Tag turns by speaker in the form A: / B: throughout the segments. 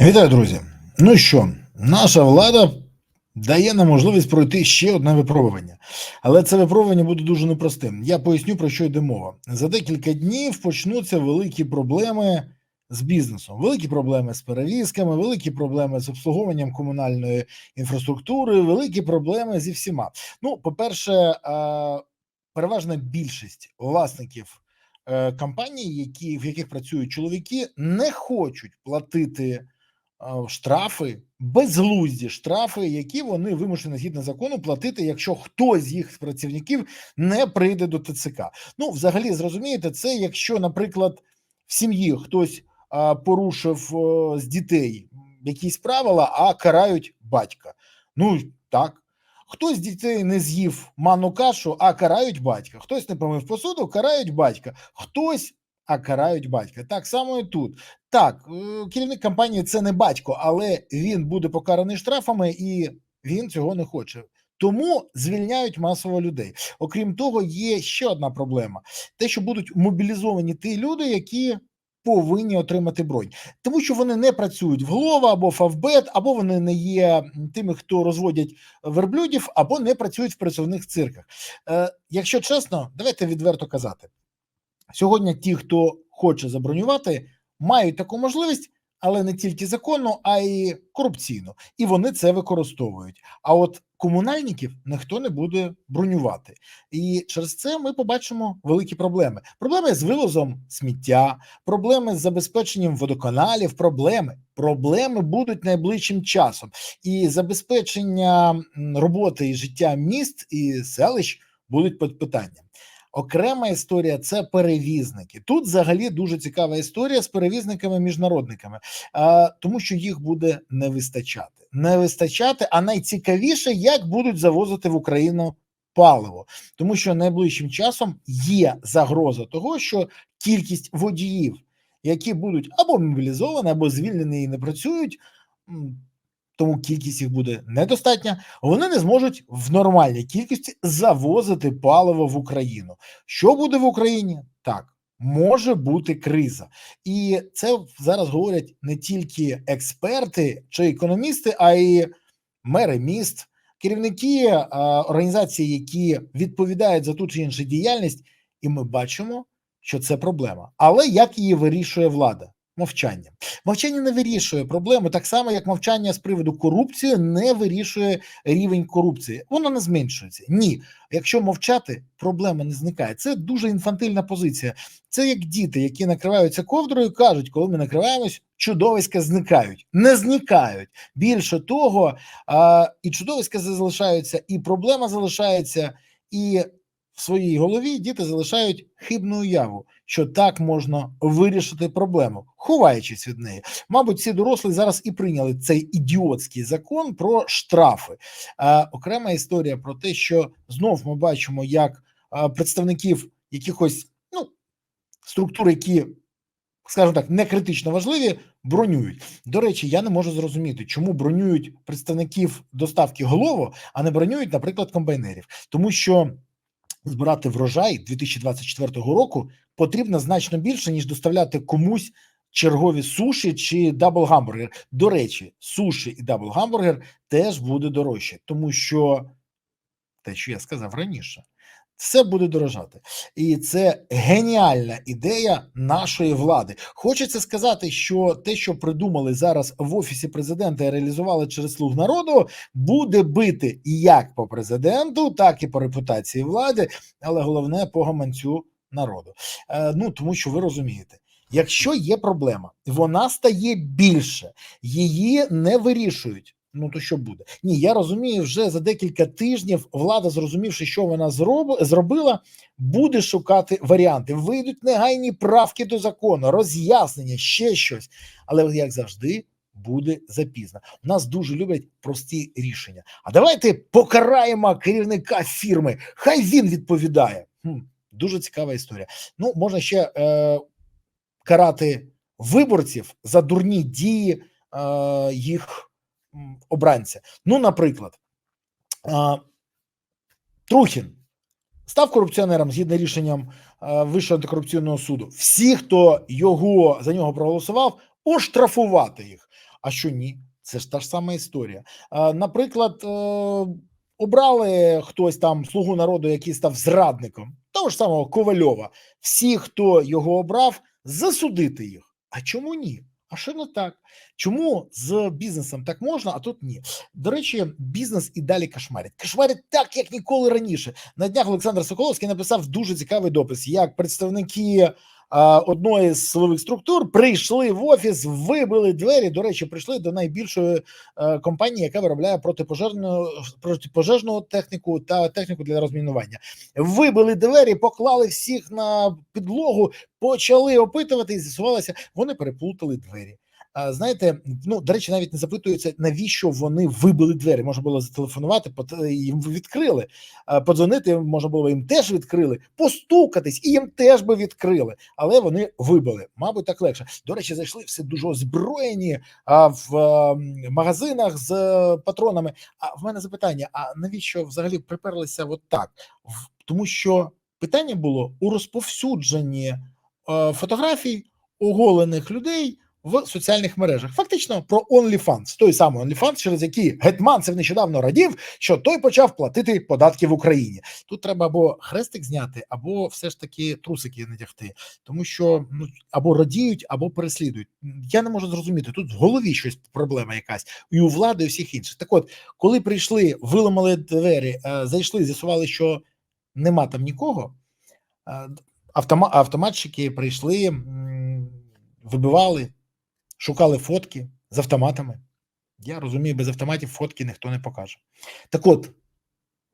A: Вітаю, друзі. Ну що, наша влада дає нам можливість пройти ще одне випробування, але це випробування буде дуже непростим. Я поясню про що йде мова. За декілька днів почнуться великі проблеми з бізнесом, великі проблеми з перевізками, великі проблеми з обслуговуванням комунальної інфраструктури, великі проблеми зі всіма. Ну, по-перше, е, переважна більшість власників е, компаній, які в яких працюють чоловіки, не хочуть платити штрафи, безглузді штрафи, які вони вимушені згідно закону платити, якщо хтось з їх працівників не прийде до ТЦК. Ну, взагалі, зрозумієте, це якщо, наприклад, в сім'ї хтось порушив з дітей якісь правила, а карають батька. Ну так. Хтось з дітей не з'їв манну кашу, а карають батька. Хтось не помив посуду, карають батька. Хтось, а карають батька. Так само і тут. Так, е, керівник компанії це не батько, але він буде покараний штрафами, і він цього не хоче. Тому звільняють масово людей. Окрім того, є ще одна проблема: те, що будуть мобілізовані ті люди, які повинні отримати бронь, тому що вони не працюють в Глова або Фавбет, або вони не є тими, хто розводять верблюдів, або не працюють в працівних цирках. Е, Якщо чесно, давайте відверто казати. Сьогодні ті, хто хоче забронювати, мають таку можливість, але не тільки законну, а й корупційну, і вони це використовують. А от комунальників ніхто не буде бронювати, і через це ми побачимо великі проблеми: проблеми з вивозом сміття, проблеми з забезпеченням водоканалів, проблеми. Проблеми будуть найближчим часом, і забезпечення роботи і життя міст і селищ будуть під питанням. Окрема історія це перевізники. Тут взагалі дуже цікава історія з перевізниками-міжнародниками, тому що їх буде не вистачати. Не вистачати, а найцікавіше, як будуть завозити в Україну паливо, тому що найближчим часом є загроза того, що кількість водіїв, які будуть або мобілізовані, або звільнені і не працюють. Тому кількість їх буде недостатня, вони не зможуть в нормальній кількості завозити паливо в Україну. Що буде в Україні? Так, може бути криза, і це зараз говорять не тільки експерти чи економісти, а й мери міст, керівники а, організацій, які відповідають за ту чи іншу діяльність, і ми бачимо, що це проблема. Але як її вирішує влада? Мовчання. Мовчання не вирішує проблему, так само як мовчання з приводу корупції не вирішує рівень корупції. Воно не зменшується. Ні, якщо мовчати, проблема не зникає. Це дуже інфантильна позиція. Це як діти, які накриваються ковдрою, кажуть, коли ми накриваємось, чудовиська зникають, не зникають. Більше того, і чудовиська залишаються, і проблема залишається, і в своїй голові діти залишають хибну уяву, що так можна вирішити проблему, ховаючись від неї. Мабуть, ці дорослі зараз і прийняли цей ідіотський закон про штрафи. А, окрема історія про те, що знов ми бачимо, як представників якихось ну структур, які скажімо так, не критично важливі, бронюють. До речі, я не можу зрозуміти, чому бронюють представників доставки голову, а не бронюють, наприклад, комбайнерів, тому що збирати врожай 2024 року потрібно значно більше, ніж доставляти комусь чергові суші чи дабл-гамбургер. До речі, суші і дабл-гамбургер теж буде дорожче, тому що те, що я сказав раніше, все буде дорожати, і це геніальна ідея нашої влади. Хочеться сказати, що те, що придумали зараз в офісі президента і реалізували через слуг народу, буде бити як по президенту, так і по репутації влади, але головне по гаманцю народу. Е, ну тому що ви розумієте. Якщо є проблема, вона стає більше, її не вирішують. Ну то що буде? Ні, я розумію, вже за декілька тижнів влада, зрозумівши, що вона зроб... зробила, буде шукати варіанти. Вийдуть негайні правки до закону, роз'яснення, ще щось. Але як завжди. Буде запізно. У нас дуже люблять прості рішення. А давайте покараємо керівника фірми. Хай він відповідає. Хм, Дуже цікава історія. Ну, можна ще е, карати виборців за дурні дії е, їх обранця. Ну, наприклад, Трухін став корупціонером згідно рішенням Вищого антикорупційного суду. Всі, хто його за нього проголосував, оштрафувати їх. А що ні? Це ж та ж сама історія. Наприклад, е, обрали хтось там слугу народу, який став зрадником, того ж самого Ковальова. Всі, хто його обрав, засудити їх. А чому ні? А що не так? Чому з бізнесом так можна, а тут ні? До речі, бізнес і далі кошмарить. Кошмарить так, як ніколи раніше. На днях Олександр Соколовський написав дуже цікавий допис, як представники одної з силових структур прийшли в офіс, вибили двері. До речі, прийшли до найбільшої е, компанії, яка виробляє протипожежну протипожежну техніку та техніку для розмінування. Вибили двері, поклали всіх на підлогу, почали опитувати, і з'ясувалося, вони переплутали двері. Знаєте, ну до речі, навіть не запитуються, навіщо вони вибили двері. Можна було зателефонувати, пот- їм відкрили. Подзвонити можна було їм теж відкрили, постукатись, і їм теж би відкрили, але вони вибили. Мабуть, так легше. До речі, зайшли все дуже озброєні в магазинах з е, патронами. А в мене запитання: а навіщо взагалі приперлися от так? Тому що питання було у розповсюдженні е, фотографій оголених людей в соціальних мережах. Фактично про OnlyFans, той самий OnlyFans, через який Гетманцев нещодавно радів, що той почав платити податки в Україні. Тут треба або хрестик зняти, або все ж таки трусики надягти, тому що ну або радіють, або переслідують. Я не можу зрозуміти. Тут в голові щось проблема якась і у влади, і всіх інших. Так, от, коли прийшли, виламали двері, е, зайшли, з'ясували, що нема там нікого. е, Автома, автоматчики прийшли, вибивали, шукали фотки з автоматами. Я розумію, без автоматів фотки ніхто не покаже. Так от,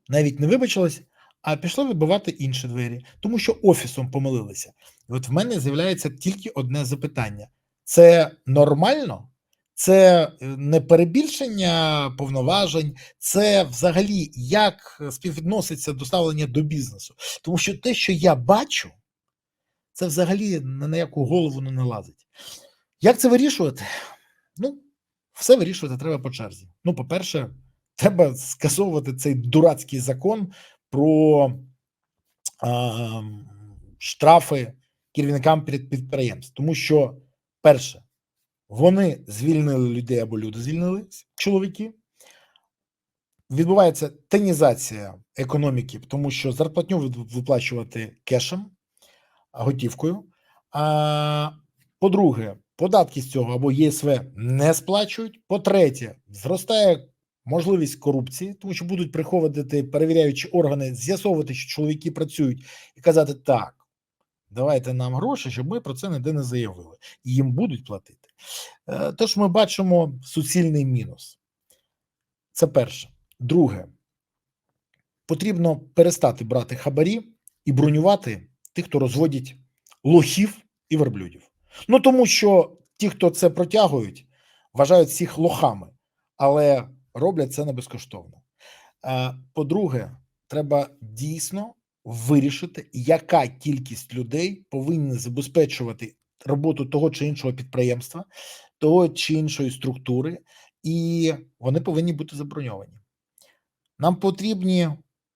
A: навіть не вибачились, а пішли вибивати інші двері, тому що офісом помилилися. І от в мене з'являється тільки одне запитання: це нормально? Це е, не перебільшення повноважень, це взагалі як співвідноситься до ставлення до бізнесу. Тому що те, що я бачу, це взагалі на яку голову не налазить. Як це вирішувати? Ну, все вирішувати треба по черзі. Ну, по-перше, треба скасовувати цей дурацький закон про а, штрафи керівникам підприємств. Тому що, перше, вони звільнили людей або люди звільнили чоловіки. Відбувається тенізація економіки, тому що зарплатню виплачувати кешем, готівкою. А, по-друге, податки з цього або ЄСВ не сплачують. По-третє, зростає можливість корупції, тому що будуть приходити перевіряючі органи, з'ясовувати, що чоловіки працюють, і казати так. Давайте нам гроші, щоб ми про це ніде не заявили, і їм будуть платити. Е, Тож ми бачимо суцільний мінус. Це перше. Друге, потрібно перестати брати хабарі і бронювати тих, хто розводять лохів і верблюдів. Ну тому що ті, хто це протягують, вважають всіх лохами, але роблять це не безкоштовно. Е, По-друге, треба дійсно вирішити, яка кількість людей повинна забезпечувати роботу того чи іншого підприємства, того чи іншої структури, і вони повинні бути заброньовані. Нам потрібні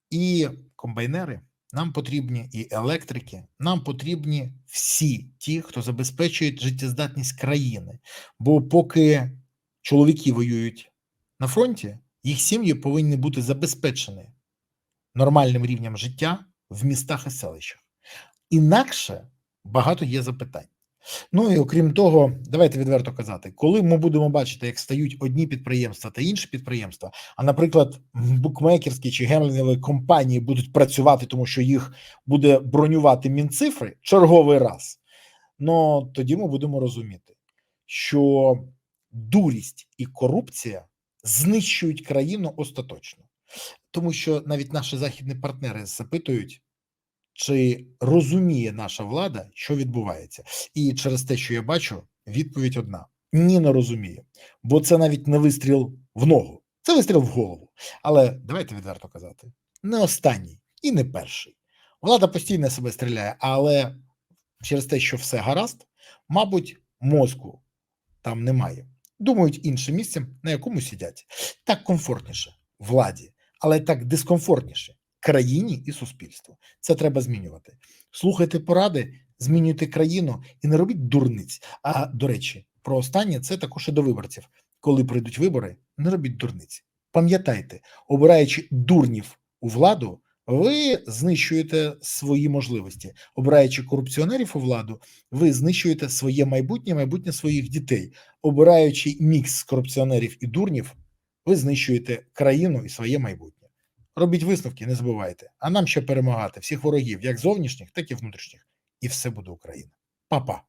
A: і комбайнери, нам потрібні і електрики, нам потрібні всі ті, хто забезпечує життєздатність країни. Бо поки чоловіки воюють на фронті, їх сім'ї повинні бути забезпечені нормальним рівнем життя в містах і селищах. Інакше багато є запитань. Ну і окрім того, давайте відверто казати, коли ми будемо бачити, як стають одні підприємства та інші підприємства, а наприклад, букмекерські чи гемблінгові компанії будуть працювати, тому що їх буде бронювати мінцифри черговий раз. Ну тоді ми будемо розуміти, що дурість і корупція знищують країну остаточно, тому що навіть наші західні партнери запитують, чи розуміє наша влада, що відбувається, і через те, що я бачу, відповідь одна: ні, не розуміє, бо це навіть не вистріл в ногу, це вистріл в голову. Але давайте відверто казати: не останній і не перший. Влада постійно себе стріляє, але через те, що все гаразд, мабуть, мозку там немає. Думають іншим місцем, на якому сидять. Так комфортніше владі, але так дискомфортніше країні і суспільству. Це треба змінювати. Слухайте поради, змінюйте країну і не робіть дурниць. А до речі, про останнє це також і до виборців. Коли прийдуть вибори, не робіть дурниці. Пам'ятайте, обираючи дурнів у владу, ви знищуєте свої можливості. Обираючи корупціонерів у владу, ви знищуєте своє майбутнє, майбутнє своїх дітей. Обираючи мікс корупціонерів і дурнів, ви знищуєте країну і своє майбутнє. Робіть висновки, не забувайте. А нам ще перемагати всіх ворогів, як зовнішніх, так і внутрішніх. І все буде Україна. Па-па.